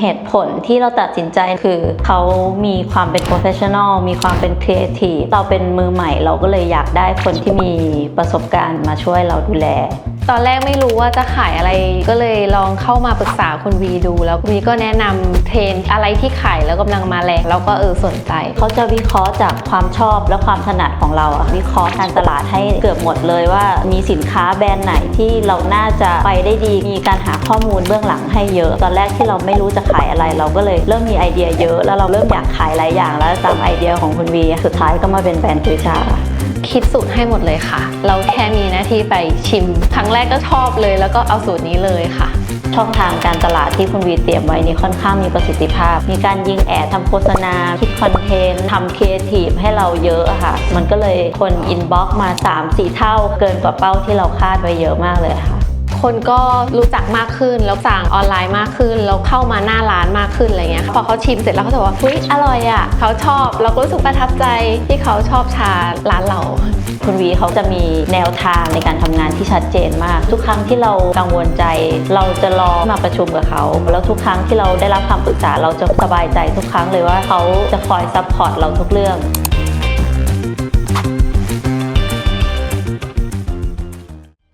เหตุผลที่เราตัดสินใจคือเขามีความเป็น professional มีความเป็น creative เราเป็นมือใหม่ เราก็เลยอยากได้คนที่มีประสบการณ์มาช่วยเราดูแล ตอนแรกไม่รู้ว่าจะขายอะไรก็เลยลองเข้ามาปรึกษาคุณวีดู แล้วคุณวีก็แนะนำเทรนด์อะไรที่ขายแล้วกำลังมาแรงแล้วก็เออสนใจ เขาจะวิเคราะห์จากความชอบและความถนัดของเราอะวิเคราะห์การตลาดให้เกือบหมดเลยว่า มีสินค้าแบรนด์ไหนที่เราน่าจะไปได้ดีมีการหาข้อมูลเบื้องหลังให้เยอะ ตอนแรกที่เราไม่รู้จะขายอะไร เราก็เลยเริ่มมีไอเดียเยอะ แล้วเราเริ่มอยากขายหลายอย่าง แล้วตามไอเดียของคุณวีสุดท้ายก็มาเป็นแบรนด์คุยชาคิดสูตรให้หมดเลยค่ะ เราแค่มีหน้าที่ไปชิม ครั้งแรกก็ชอบเลย แล้วก็เอาสูตรนี้เลยค่ะ ช่องทางการตลาดที่คุณวีเตรียมไว้นี่ค่อนข้างมีประสิทธิภาพ มีการยิงแอดทำโฆษณา คิดคอนเทนต์ทำครีเอทีฟให้เราเยอะอะค่ะ มันก็เลยคนอินบ็อกมา 3-4 เท่าเกินกว่าเป้าที่เราคาดไว้เยอะมากเลยค่ะ คนก็รู้จักมากขึ้น แล้วสั่งออนไลน์มากขึ้น แล้วเข้ามาหน้าร้านมากขึ้นอะไรเงี้ยพอเขาชิมเสร็จแล้วเขาจะบอกว่าเฮ้ยอร่อยอะเขาชอบเราก็รู้สึกประทับใจที่เขาชอบชาร้านเราคุณวีเขาจะมีแนวทางในการทำงานที่ชัดเจนมาก ทุกครั้งที่เรากังวลใจ เราจะรอมาประชุมกับเขา แล้วทุกครั้งที่เราได้รับคำปรึกษาเราจะสบายใจทุกครั้งเลยว่าเขาจะคอยซัพพอร์ตเราทุกเรื่อง